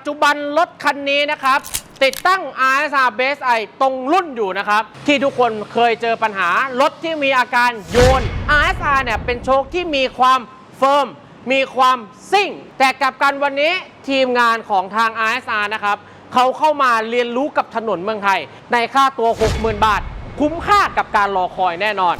จจุบันรถคันนี้นะครับ ติดตั้ง RSR Base I ตรงรุ่นอยู่นะครับ ที่ทุกคนเคยเจอปัญหา รถที่มีอาการโยน RSR เนี่ยเป็นโชคที่มีความเฟิร์มมีความซิ่ง แต่กลับกันวันนี้ทีมงานของทาง RSR นะครับเขาเข้ามาเรียนรู้กับถนนเมืองไทย ในค่าตัว 60,000 บาท คุ้มค่ากับการรอคอยแน่นอน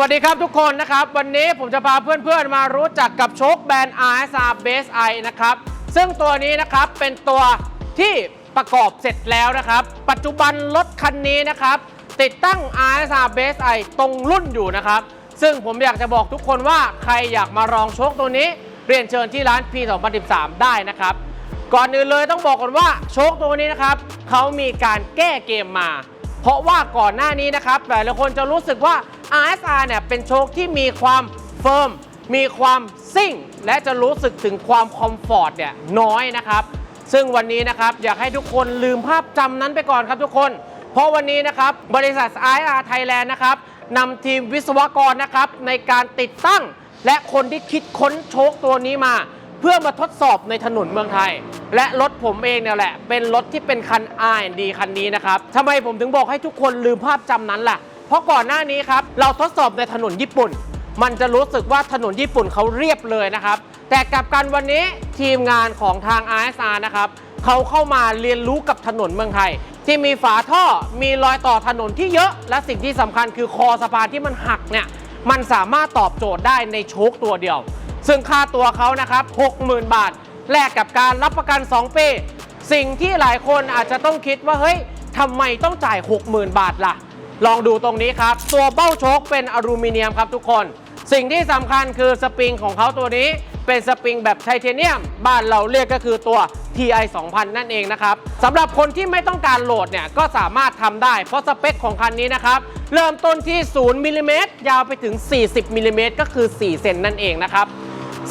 วัสดีครับทุกคนนะครับ วันนี้ผมจะพาเพื่อนๆมารู้จักกับโชคแบรนด์ RSR Base I นะครับ ซึ่งตัวนี้นะครับเป็นตัวที่ประกอบเสร็จแล้วนะครับ ปัจจุบันรถคันนี้นะครับ ติดตั้ง RSR Base I ตรงรุ่นอยู่นะครับ ซึ่งผมอยากจะบอกทุกคนว่าใครอยากมาลองโชคตัวนี้ เรียนเชิญที่ร้าน P 2013ได้นะครับ ก่อนอื่นเลยต้องบอกก่อนว่าโชคตัวนี้นะครับเขามีการแก้เกมมา เพราะว่าก่อนหน้านี้นะครับหลายๆคนจะรู้สึกว่า RSR เนี่ยเป็นโชคที่มีความเฟิร์ม มีความซิ่ง และจะรู้สึกถึงความคอมฟอร์ตเนี่ยน้อยนะครับ ซึ่งวันนี้นะครับอยากให้ทุกคนลืมภาพจำนั้นไปก่อนครับทุกคน เพราะวันนี้นะครับบริษัท IR Thailand นะครับนำทีมวิศวกรนะครับในการติดตั้ง และคนที่คิดค้นโชคตัวนี้มา เพื่อมาทดสอบในถนนเมืองไทย และรถผมเองเนี่ยแหละ เป็นรถที่เป็นคัน R&D คันนี้นะครับทำไมผมถึงบอกให้ทุกคนลืมภาพจำนั้นล่ะ เพราะก่อนหน้านี้ครับเราทดสอบในถนนญี่ปุ่น มันจะรู้สึกว่าถนนญี่ปุ่นเขาเรียบเลยนะครับ แต่กลับกันวันนี้ทีมงานของทาง RSR นะครับเขาเข้ามาเรียนรู้กับถนนเมืองไทย ที่มีฝาท่อมีรอยต่อถนนที่เยอะ และสิ่งที่สำคัญคือคอสะพานที่มันหักเนี่ยมันสามารถตอบโจทย์ได้ในโชคตัวเดียว ซึ่งค่าตัวเขานะครับ 60,000 บาท แลกกับการรับประกัน 2 ปี สิ่งที่หลายคนอาจจะต้องคิดว่า เฮ้ยทำไมต้องจ่าย 60,000 บาทล่ะ ลองดูตรงนี้ครับ ตัวเบ้าโชคเป็นอลูมิเนียมครับทุกคน สิ่งที่สำคัญคือสปริงของเขาตัวนี้เป็นสปริงแบบไทเทเนียม บ้านเราเรียกก็คือตัว TI 2000 นั่นเองนะครับสำหรับคนที่ไม่ต้องการโหลดเนี่ยก็สามารถทำได้ เพราะสเปคของคันนี้นะครับ เริ่มต้นที่0มิลลิเมตรยาวไปถึง 40มิลลิเมตรก็คือ 4 เซนนั่นเองนะครับ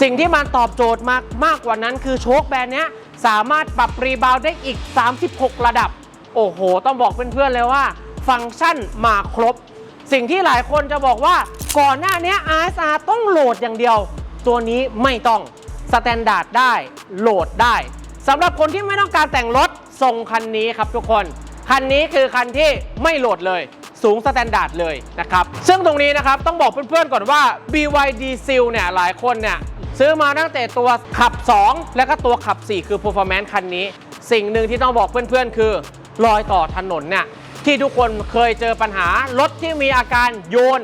สิ่งที่มันตอบโจทย์มากมากกว่านั้นคือโชคแบรนด์เนี้ยสามารถปรับรีบาวได้อีก 36 ระดับ โอ้โห ต้องบอกเพื่อนๆเลยว่า ฟังก์ชันมาครบ สิ่งที่หลายคนจะบอกว่าก่อนหน้านี้ RSR ต้องโหลดอย่างเดียว ตัวนี้ไม่ต้องสแตนดาร์ดได้โหลดได้สำหรับคนที่ไม่ต้องการแต่งรถทรงคันนี้ครับทุกคน คันนี้คือคันที่ไม่โหลดเลยสูงสแตนดาร์ดเลยนะครับ ซึ่งตรงนี้นะครับต้องบอกเพื่อนๆก่อนว่า BYD Seal เนี่ยหลายคนเนี่ยซื้อมาตั้งแต่ตัวขับ 2 แล้วก็ตัวขับ 4 คือ Performance คันนี้ สิ่งหนึ่งที่ต้องบอกเพื่อนๆ คือ รอยต่อถนนเนี่ย ที่ทุกคนเคยเจอปัญหารถที่มีอาการโยน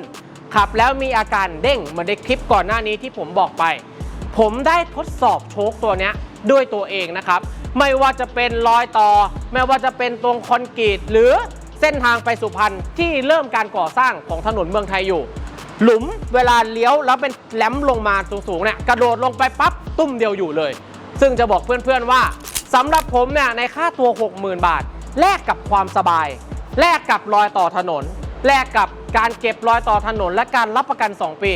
ขับแล้วมีอาการเด้งเหมือนในคลิปก่อนหน้านี้ที่ผมบอกไป ผมได้ทดสอบโชคตัวนี้ด้วยตัวเองนะครับ ไม่ว่าจะเป็นรอยต่อ ไม่ว่าจะเป็นตรงคอนกรีตหรือเส้นทางไปสุพรรณที่เริ่มการก่อสร้างของถนนเมืองไทยอยู่ หลุมเวลาเลี้ยวแล้วเป็นแหลมลงมาสูงๆเนี่ยกระโดดลงไปปั๊บตุ้มเดียวอยู่เลย ซึ่งจะบอกเพื่อนๆว่าสำหรับผมเนี่ยในค่าตัว 60,000 บาทแลกกับความสบาย แลกกับรอยต่อถนน แลกกับการเก็บรอยต่อถนน และการรับประกัน 2 ปี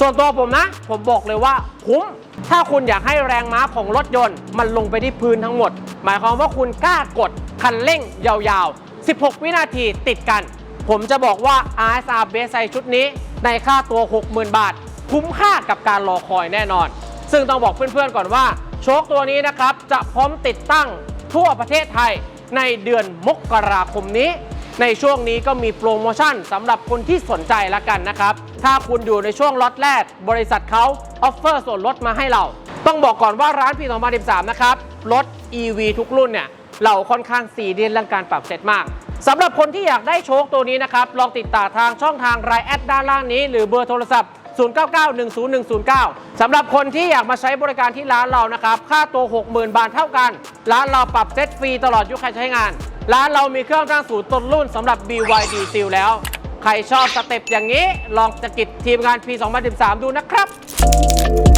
ส่วนตัวผมนะ ผมบอกเลยว่าคุ้ม ถ้าคุณอยากให้แรงม้าของรถยนต์ มันลงไปที่พื้นทั้งหมด หมายความว่าคุณกล้ากดคันเร่งยาวๆ 16 วินาทีติดกัน ผมจะบอกว่า RSR Base ชุดนี้ในค่าตัว 60,000 บาท คุ้มค่ากับการรอคอยแน่นอน ซึ่งต้องบอกเพื่อนๆก่อนว่า โชคตัวนี้นะครับจะพร้อมติดตั้งทั่วประเทศไทยในเดือนมกราคมนี้ ในช่วงนี้ก็มีโปรโมชั่นสำหรับคนที่สนใจละกันนะครับ ถ้าคุณอยู่ในช่วงล็อตแรก บริษัทเขาออฟเฟอร์ส่วนลดมาให้เรา ต้องบอกก่อนว่าร้านปี 2013 นะครับ รถ EV ทุกรุ่นเนี่ย เราค่อนข้างซีเรียสเรื่องการปรับเซตมากสำหรับคนที่อยากได้โชคตัวนี้นะครับ ลองติดตามทางช่องทางรายแอดด้านล่างนี้ หรือเบอร์โทรศัพท์ 09910109สำหรับคนที่อยากมาใช้บริการที่ร้านเรานะครับ ค่าตัว 60,000 บาทเท่ากัน ร้านเราปรับเซตฟรีตลอดยุคการใช้งาน ร้านเรามีเครื่องตั้งศูนย์ต้นรุ่นสำหรับ BYD Seal แล้ว ใครชอบสเต็ปอย่างนี้ ลองจะกิดทีมงาน P 2013 ดูนะครับ